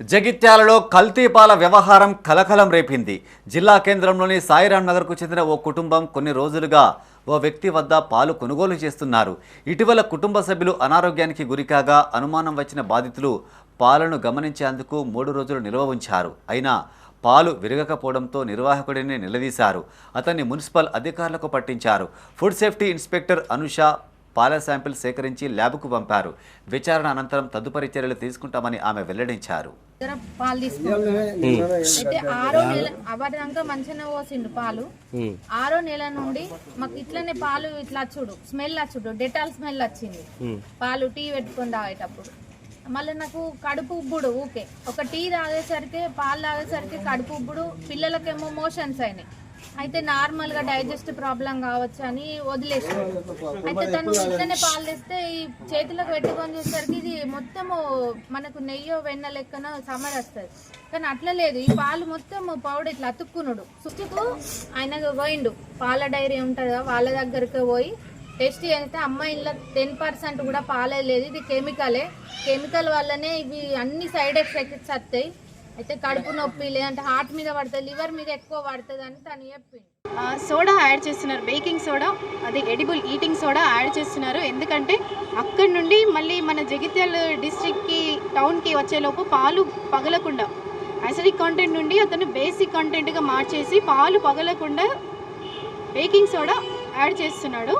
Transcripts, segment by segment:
జగిత్యాలలో కల్తీ పాల వ్యవహారం కలకలం రేపింది. జిల్లా కేంద్రంలోని సాయిరాం నగర్కు చెందిన ఓ కుటుంబం కొన్ని రోజులుగా ఓ వ్యక్తి వద్ద పాలు కొనుగోలు చేస్తున్నారు. ఇటీవల కుటుంబ సభ్యులు అనారోగ్యానికి గురికాగా అనుమానం వచ్చిన బాధితులు పాలను గమనించేందుకు మూడు రోజులు నిల్వ ఉంచారు. అయినా పాలు విరగకపోవడంతో నిర్వాహకుడిని నిలదీశారు. అతన్ని మున్సిపల్ అధికారులకు పట్టించారు. ఫుడ్ సేఫ్టీ ఇన్స్పెక్టర్ అనుష పాల శాంపిల్ సేకరించి ల్యాబ్కు పంపారు. విచారణ అనంతరం తదుపరి చర్యలు తీసుకుంటామని ఆమె వెల్లడించారు. పాలు తీసుకున్నాం అయితే ఆరో నెల అవ్వడాక మంచిగా పోసిండు పాలు. ఆరో నెల నుండి మాకు ఇట్లనే పాలు ఇట్లా చూడు స్మెల్ వచ్చుడు డెటాల్ స్మెల్ వచ్చింది. పాలు టీ పెట్టుకొని తాగేటప్పుడు. మళ్ళీ నాకు కడుపు ఉబ్బుడు ఊకే. ఒక టీ తాగేసరికి పాలు తాగేసరికి కడుపు ఉబ్బుడు పిల్లలకేమో మోషన్స్ అయినాయి. అయితే నార్మల్గా డైజెస్ట్ ప్రాబ్లం కావచ్చు అని వదిలేసి అయితే తను ఇట్లనే పాలు తెస్తే ఈ చేతిలోకి పెట్టుకొని చూసేసరికి ఇది మొత్తము మనకు నెయ్యో వెన్న లెక్కన సమర్ వస్తుంది కానీ అట్లా లేదు. ఈ పాలు మొత్తం పౌడర్ ఇట్లా అతుక్కునుడు. సుచుకు ఆయన పోయిండు. పాల డైరీ ఉంటుంది కదా వాళ్ళ దగ్గరికి పోయి టెస్ట్ చేస్తే అమ్మాయిలో టెన్ పర్సెంట్ కూడా పాలే లేదు. ఇది కెమికలే కెమికల్ వల్లనే ఇవి అన్ని సైడ్ ఎఫెక్ట్స్ వస్తాయి అయితే కడుపు నొప్పి లేదంటే హార్ట్ మీద పడుతుంది లివర్ మీద ఎక్కువ పడుతుంది అని తను చెప్పింది. సోడా యాడ్ చేస్తున్నారు బేకింగ్ సోడా అది ఎడిబుల్ ఈటింగ్ సోడా యాడ్ చేస్తున్నారు. ఎందుకంటే అక్కడి నుండి మళ్ళీ మన జగిత్యాల డిస్ట్రిక్ట్కి టౌన్కి వచ్చేలోపు పాలు పగలకుండా అసిడిక్ కంటెంట్ నుండి అతను బేసిక్ కంటెంట్గా మార్చేసి పాలు పగలకుండా బేకింగ్ సోడా యాడ్ చేస్తున్నాడు.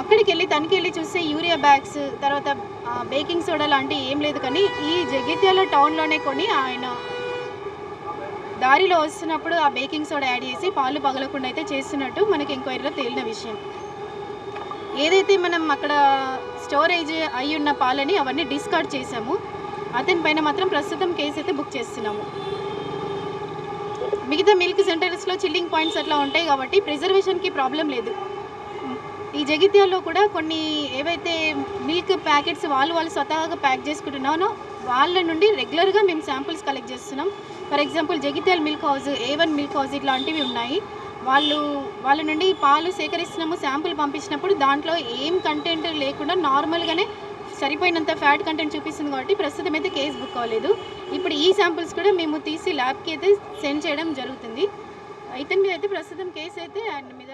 అక్కడికి వెళ్ళి తనకి వెళ్ళి చూస్తే యూరియా బ్యాగ్స్ తర్వాత బేకింగ్ సోడా లాంటివి ఏం లేదు. కానీ ఈ జగిత్యాల టౌన్లోనే కొని ఆయన దారిలో వస్తున్నప్పుడు ఆ బేకింగ్ సోడా యాడ్ చేసి పాలు పగలకుండా అయితే చేస్తున్నట్టు మనకి ఎంక్వైరీలో తేలిన విషయం. ఏదైతే మనం అక్కడ స్టోరేజ్ అయి ఉన్న పాలని అవన్నీ డిస్కార్డ్ చేసాము అతని పైన మాత్రం ప్రస్తుతం కేసు అయితే బుక్ చేస్తున్నాము. మిగతా మిల్క్ సెంటర్స్లో చిల్లింగ్ పాయింట్స్ అట్లా ఉంటాయి కాబట్టి ప్రిజర్వేషన్కి ప్రాబ్లం లేదు. ఈ జగిత్యాల్లో కూడా కొన్ని ఏవైతే మిల్క్ ప్యాకెట్స్ వాళ్ళు వాళ్ళు స్వతహాగా ప్యాక్ చేసుకుంటున్నానో వాళ్ళ నుండి రెగ్యులర్గా మేము శాంపుల్స్ కలెక్ట్ చేస్తున్నాం. For example Jagtial milk house A one milk house ఇట్లాంటివి ఉన్నాయి. వాళ్ళు వాళ్ళ నుండి పాలు సేకరిస్తున్నాము శాంపుల్ పంపించినప్పుడు దాంట్లో ఏం కంటెంట్ లేకుండా నార్మల్గానే సరిపోయినంత ఫ్యాట్ కంటెంట్ చూపిస్తుంది కాబట్టి ప్రస్తుతం అయితే కేసు బుక్ అవ్వలేదు. ఇప్పుడు ఈ శాంపుల్స్ కూడా మేము తీసి ల్యాబ్కి అయితే సెండ్ చేయడం జరుగుతుంది. అయితే మీద అయితే ప్రస్తుతం కేసు అయితే ఆయన మీద